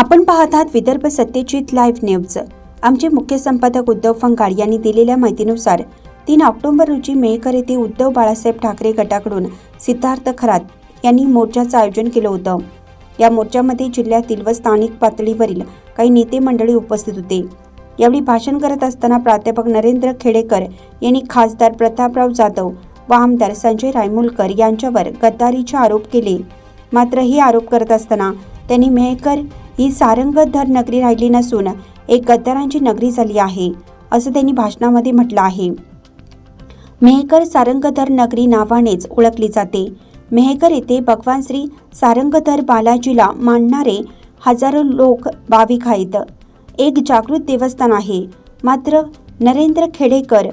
आपण पाहत आहात विदर्भ सत्यजित लाईव्ह न्यूज. आमचे मुख्य संपादक उद्धव फंगाड यांनी दिलेल्या माहितीनुसार तीन ऑक्टोबर रोजी मेहकर येथे उद्धव बाळासाहेब ठाकरे गटाकडून सिद्धार्थ खरात यांनी मोर्चाचं आयोजन केलं होतं. या मोर्चामध्ये जिल्ह्यातील व स्थानिक पातळीवरील काही नेते मंडळी उपस्थित होते. यावेळी भाषण करत असताना प्राध्यापक नरेंद्र खेडेकर यांनी खासदार प्रतापराव जाधव व आमदार संजय रायमुलकर यांच्यावर गद्दारीचे आरोप केले. मात्र हे आरोप करत असताना त्यांनी मेहकर ही सारंगधर नगरी राहिली नसून एक गद्दारांची नगरी झाली आहे असं त्यांनी भाषणामध्ये म्हटलं आहे. मेहकर सारंगधर नगरी नावानेच ओळखली जाते. मेहकर येथे भगवान श्री सारंगधर बालाजीला मानणारे हजारो लोक भाविक आहेत. एक जागृत देवस्थान आहे. मात्र नरेंद्र खेडेकर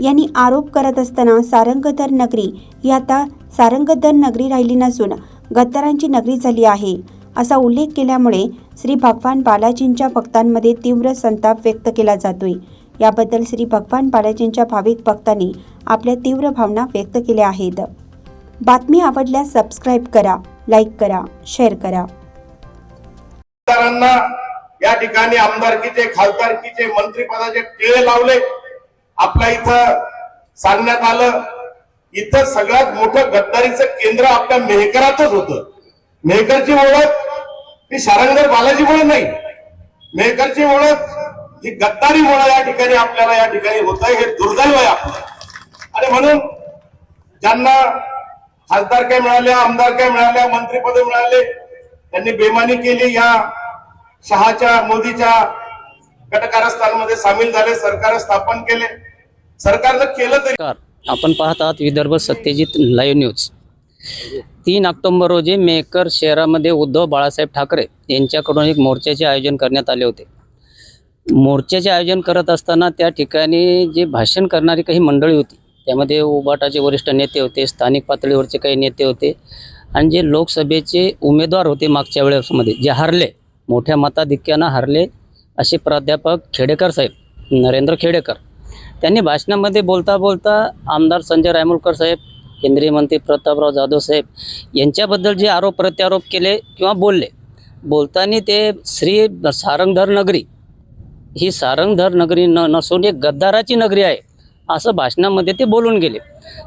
यांनी आरोप करत असताना सारंगधर नगरी ही आता सारंगधर नगरी राहिली नसून गद्दारांची नगरी झाली आहे. असा उल्लेख केल्यामुळे श्री भगवान बालाजींच्या भक्तांमध्ये तीव्र संताप व्यक्त केला जातोय. याबद्दल श्री भगवान बालाजींच्या भाविक भक्तांनी आपल्या तीव्र भावना व्यक्त केल्या आहेत. बातमी आवडल्यास सबस्क्राईब करा लाईक करा शेअर करा. या ठिकाणी आमदारकीचे खासदारकीचे मंत्रीपदाचे टिळे लावले. आपल्या इथं सांगण्यात आलं इथं सगळ्यात मोठं गद्दारीचं केंद्र आपल्या मेहकरातच होतं. मेहकरची ओळख ही सारंगधर बालाजीमुळे नाही. मेहकरची ओळख ही गद्दारीमुळे या ठिकाणी आपल्याला या ठिकाणी होत आहे हे दुर्दैव आहे आपलं. आणि म्हणून ज्यांना खासदार काय मिळाल्या आमदार काय मिळाल्या मंत्रीपद मिळाले त्यांनी बेमानी केली या शहाच्या मोदीच्या कटकारस्थानमध्ये सामील झाले सरकार स्थापन केले. सरकारनं केलं तरी आपण पाहत आहात विदर्भ सत्यजित लाईव्ह न्यूज. तीन ऑक्टोंबर रोजी मेकर शहरामध्ये उद्धव बाळासाहेब ठाकरे यांच्याकडून एक मोर्चाचे आयोजन करण्यात आले होते. मोर्चाचे आयोजन करत असताना त्या ठिकाणी जे भाषण करणारी काही मंडळी होती त्यामध्ये उबाटाचे वरिष्ठ नेते होते स्थानिक पातळीवरचे काही नेते होते आणि जे लोकसभेचे उमेदवार होते मागच्या वेळेसमध्ये जे हरले मोठ्या मताधिक्यानं हारले असे प्राध्यापक खेडेकर साहेब नरेंद्र खेडेकर. त्यांनी भाषणामध्ये बोलता बोलता आमदार संजय रायमुलकर साहेब केंद्रीय मंत्री प्रतापराव जाधव साहेब यांच्याबद्दल जे आरोप प्रत्यारोप केले किंवा बोलले बोलताना ते श्री सारंगधर नगरी ही सारंगधर नगरी न नसून एक गद्दाराची नगरी आहे असं भाषणामध्ये ते बोलून गेले.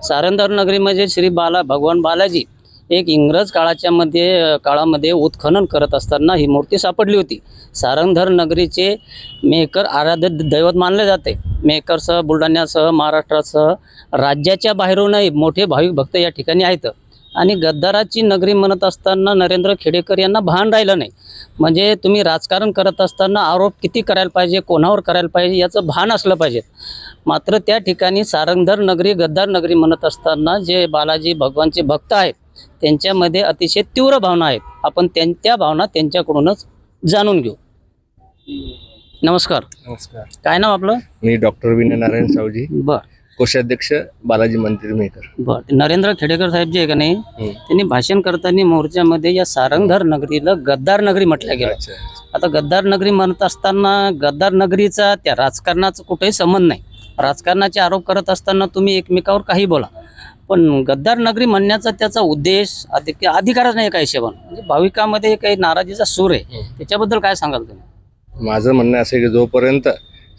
सारंगधर नगरी म्हणजे श्री बाला भगवान बालाजी एक इंग्रज काळाच्या मध्ये काळामध्ये उत्खनन करत असताना ही मूर्ती सापडली होती. सारंगधर नगरीचे मेहकर आराध्य दैवत मानले जाते. मेहकरसह बुलढाण्यासह महाराष्ट्रासह राज्याच्या बाहेरूनही मोठे भाविक भक्त या ठिकाणी आहेत. आणि गद्दाराची नगरी म्हणत असताना नरेंद्र खेडेकर यांना भान राहिलं नाही. म्हणजे तुम्ही राजकारण करत असताना आरोप किती करायला पाहिजे कोणावर करायला पाहिजे याचं भान असलं पाहिजे. मात्र त्या ठिकाणी सारंगधर नगरी गद्दार नगरी म्हणत असताना जे बालाजी भगवानचे भक्त आहेत त्यांच्यामध्ये अतिशय तीव्र भावना आहेत. आपण त्यां त्या भावना त्यांच्याकडूनच जाणून घेऊ. नमस्कार. नमस्कार. काय नाव आपलं? मी डॉक्टर विनय नारायण सावजी. बर. कोषाध्यक्ष बालाजी मंदिर मेकर. बर. नरेंद्र खेडेकर साहेब जे आहे का नाही. त्यांनी भाषण करताना मोर्चामध्ये या सारंगधर नगरीला गद्दार नगरी म्हटलं गेलं. अच्छा. आता गद्दार नगरी म्हणत असताना गद्दार नगरीचा त्या राजकारणाचा कुठेही संबंध नाही. राजकारणाचे आरोप करत असताना तुम्ही एकमेकावर काही बोला. पण गद्दार नगरी म्हणण्याचा त्याचा उद्देश अधिक अधिकारच नाही काही हिशोबानं. म्हणजे भाविकामध्ये काही नाराजीचा सूर आहे. त्याच्याबद्दल काय सांगाल तुम्ही? माझं म्हणणं असं की जोपर्यंत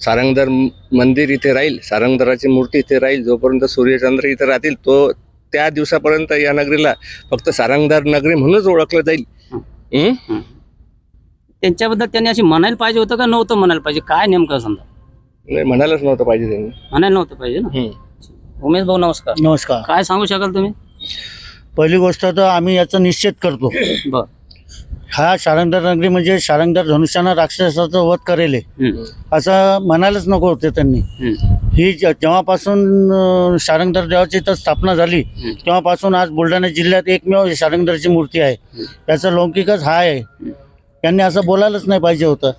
सारंगधर म- मंदिर इथे राहील सारंगधराची मूर्ती इथे राहील जोपर्यंत सूर्यचंद्र इथे राहतील तो त्या दिवसापर्यंत या नगरीला फक्त सारंगधर नगरी म्हणूनच ओळखलं जाईल? त्यांच्याबद्दल त्यांनी अशी म्हणायला पाहिजे होतं का नव्हतं म्हणायला पाहिजे? काय नेमकं समजा? नाही, म्हणायलाच नव्हतं पाहिजे त्यांनी. म्हणायला नव्हतं पाहिजे ना. उमेश भाऊ नमस्कार. नमस्कार. काय सांगू शकाल तुम्ही? पहिली गोष्ट तर आम्ही याचा निश्चित करतो. बर. हा शारंगधर नगरी म्हणजे शारंगधर धनुष्यानं राक्षसाचं वध करेल. हम्म. असं म्हणायलाच नको होते त्यांनी. हम्म. ही ज- जेव्हापासून अं, शारंगधर देवाची इथं स्थापना झाली हम्म. तेव्हापासून आज बुलढाणा जिल्ह्यात एकमेव शारंगधरची मूर्ती आहे. याचा लौकिकच हा आहे. त्यांनी असं बोलायलाच नाही पाहिजे होतं.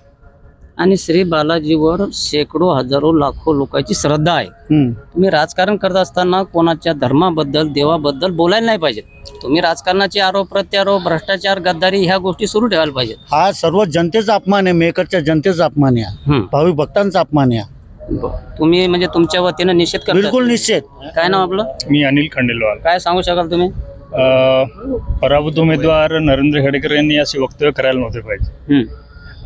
आणि श्री बालाजीवर शेकडो हजारो लाखो लोकांची श्रद्धा आहे. हम्म. तुम्ही राजकारण करत असताना कोणाच्या धर्माबद्दल देवाबद्दल बोलायला नाही पाहिजे. तुम्ही राजकारणाचे आरोप प्रत्यारोप भ्रष्टाचार गद्दारी ह्या गोष्टी सुरू ठेवायला पाहिजेत हा सर्व जनतेचा अपमान आहे मेकरच्या जनतेचा अपमान आहे. हा. भाविक भक्तांचा अपमान आहे. तुम्ही म्हणजे तुमच्या वतीनं निषेध करता बिलकुल निश्चित काय नाव आपलं? मी अनिल खंडेलवाल. काय सांगू शकाल तुम्ही? अ, पराभूत उमेदवार नरेंद्र हेडकर यांनी असे वक्तव्य करायला नव्हते पाहिजे.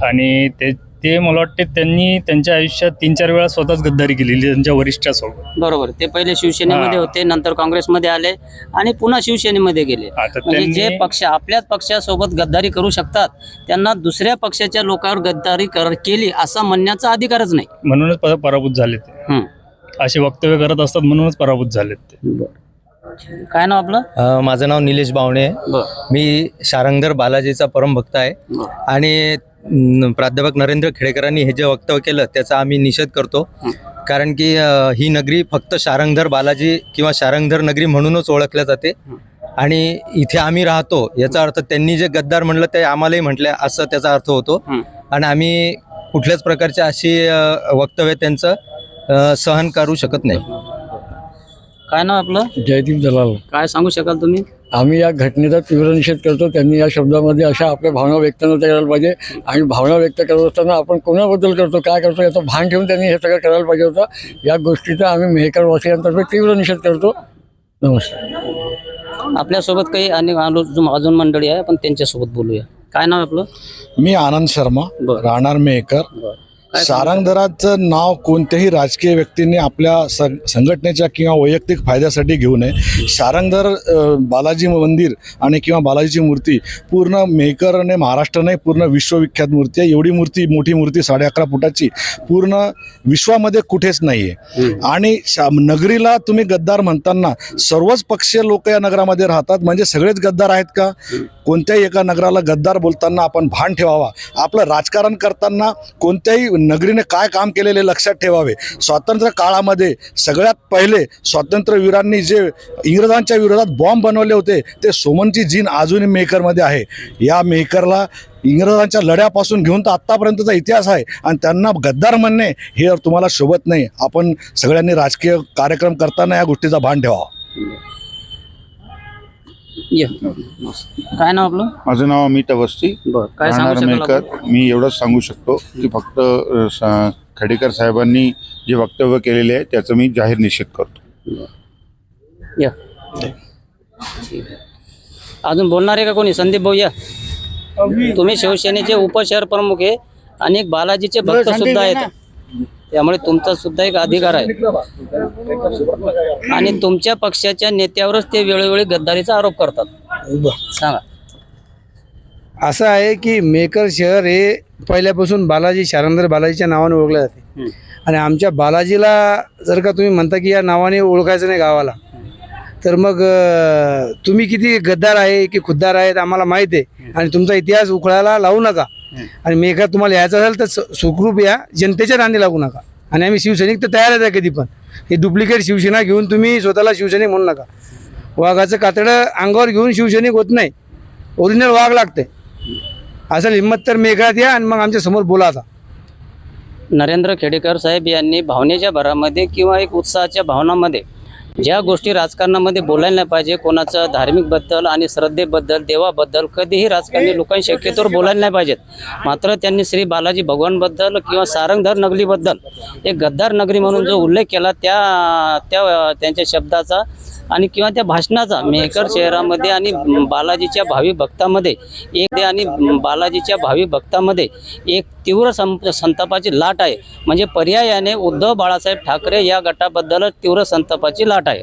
आणि ते ते मला वाटते त्यांनी त्यांच्या आयुष्यात तीन चार वेळा स्वतःच गद्दारी केलेली त्यांच्या वरिष्ठासोबत. बरोबर. ते पहिले शिवसेनेमध्ये. होते नंतर काँग्रेसमध्ये आले आणि पुन्हा शिवसेनेमध्ये गेले. आता म्हणजे जे त्यांनी पक्ष आपल्याच पक्षासोबत गद्दारी करू शकतात त्यांना दुसऱ्या पक्षाच्या लोकांवर गद्दारी कर केली असा म्हणण्याचा अधिकारच नाही. म्हणूनच प- पराभूत झाले ते. हम्म. असे वक्तव्य करत असतात म्हणूनच पराभूत झालेत ते. काय नाव आपलं? अ, माझं नाव निलेश बावणे आहे. बर. मी शारंगधर बालाजीचा परमभक्त आहे. बर. आणि न, प्राध्यापक नरेंद्र खेडेकरांनी हे जे वक्तव्य केलं त्याचा आम्ही निषेध करतो. कारण की अ, ही नगरी फक्त शारंगधर बालाजी किंवा शारंगधर नगरी म्हणूनच ओळखल्या जाते. आणि इथे आम्ही राहतो याचा अर्थ त्यांनी जे गद्दार म्हणलं ते आम्हालाही म्हटलं असं त्याचा अर्थ होतो. हं. आणि आम्ही कुठल्याच प्रकारचे अशी अ, वक्तव्य त्यांचं अ, सहन करू शकत नाही. काय नाव आपलं? जयदीप दलाल. काय सांगू शकाल तुम्ही? आम्ही या घटनेचा तीव्र निषेध करतो. त्यांनी या शब्दामध्ये अशा आपल्या भावना व्यक्त नव्हत्या करायला पाहिजे. आणि भावना व्यक्त करत असताना आपण कोणाबद्दल करतो काय करतो याचं भान ठेवून त्यांनी हे सगळं करायला पाहिजे होतं. या गोष्टीचा आम्ही मेहकर वासियांतर्फे तीव्र निषेध करतो. नमस्कार. आपल्यासोबत काही आणि अजून अजून मंडळी आहे आपण त्यांच्यासोबत बोलूया. काय नाव आपलं? मी आनंद शर्मा. राहणार मेहकर. सारंगधराचं नाव कोणत्याही राजकीय व्यक्तीने आपल्या संघटनेच्या किंवा वैयक्तिक फायद्यासाठी घेऊ नये. सारंगधर बालाजी मंदिर आणि किंवा बालाजीची मूर्ती पूर्ण मेहकर आणि महाराष्ट्र नाही पूर्ण विश्वविख्यात मूर्ती आहे. एवढी मूर्ती मोठी मूर्ती साडे अकरा फुटाची पूर्ण विश्वामध्ये कुठेच नाही आहे आणि शा- नगरीला तुम्ही गद्दार म्हणताना सर्वच पक्षीय लोक या नगरामध्ये राहतात. म्हणजे सगळेच गद्दार आहेत का? कोणत्याही एका नगराला गद्दार बोलताना आपण भान ठेवावा. आपलं राजकारण करताना कोणत्याही नगरीने काय काम केलेले लक्षात ठेवावे? स्वातंत्र्य काळामध्ये सगळ्यात पहिले स्वातंत्र्यवीरांनी जे इंग्रजांच्या विरोधात बॉम्ब बनवले होते ते सोमनची जीन अजूनही मेहकरमध्ये आहे. या मेहकरला इंग्रजांच्या लढ्यापासून घेऊन तर आत्तापर्यंतचा इतिहास आहे आणि त्यांना गद्दार म्हणणे हे तुम्हाला शोभत नाही. आपण सगळ्यांनी राजकीय कार्यक्रम करताना या गोष्टीचा भान ठेवावा ये. काय नाव आपलं? माझं नाव अमित अवस्थी. बर काय सांगू राहणार शकाल आपण? मेकर मी एवढंच सांगू शकतो की फक्त अ, स- खडेकर साहेबांनी जे वक्तव्य केलेले आहे त्याचा मी जाहीर निषेध करतो. या. अजून बोलणार आहे का कोणी? संदीप भाऊ या. तुम्ही शिवसेनेचे उपशहर प्रमुख आहे आणि एक बालाजीचे भक्त सुद्धा आहेत. त्यामुळे तुमचा सुद्धा एक अधिकार आहे. आणि तुमच्या पक्षाच्या नेत्यावरच ते वेळोवेळी गद्दारीचा आरोप करतात. सांगा. असं आहे की मेकर शहर हे पहिल्यापासून बालाजी शारंदर बालाजीच्या नावाने ओळखलं जाते. आणि आमच्या बालाजीला जर का तुम्ही म्हणता की या नावाने ओळखायचं नाही गावाला तर मग तुम्ही किती गद्दार आहे की खुद्दार आहेत आम्हाला माहीत आहे. आणि तुमचा इतिहास उखळायला लावू नका. आणि मेघा तुम्हाला यायचं असेल तर सुखरूप या. जनतेच्या रांदी लागू नका. आणि आम्ही शिवसैनिक तर तयारच आहे कधी पण. हे डुप्लिकेट शिवसेना घेऊन तुम्ही स्वतःला शिवसैनिक म्हणू नका. वाघाचं कातडं अंगावर घेऊन शिवसैनिक होत नाही. ओरिजिनल वाघ लागते असं हिंमत तर मेघात या आणि मग आमच्यासमोर बोला आता. नरेंद्र खेडेकर साहेब यांनी भावनेच्या भरामध्ये किंवा एक उत्साहाच्या भावनामध्ये ज्या गोष्टी राजकारणामध्ये बोलायला नाही पाहिजे कोणाचं धार्मिकबद्दल आणि श्रद्धेबद्दल देवाबद्दल कधीही राजकारणी लोकांनी शक्यतोवर बोलायला नाही पाहिजेत. मात्र त्यांनी श्री बालाजी भगवानबद्दल किंवा सारंगधर नगरीबद्दल एक गद्दार नगरी म्हणून जो उल्लेख केला त्या त्या त्यांच्या शब्दाचा आणि किंवा त्या भाषणाचा मेहकर शहरामध्ये आणि बालाजीच्या भावी भक्तामध्ये एक आणि बालाजीच्या भावी भक्तामध्ये एक तीव्र सं संतापाची लाट आहे. म्हणजे पर्यायाने उद्धव बाळासाहेब ठाकरे या गटाबद्दलच तीव्र संतापाची लाट आहे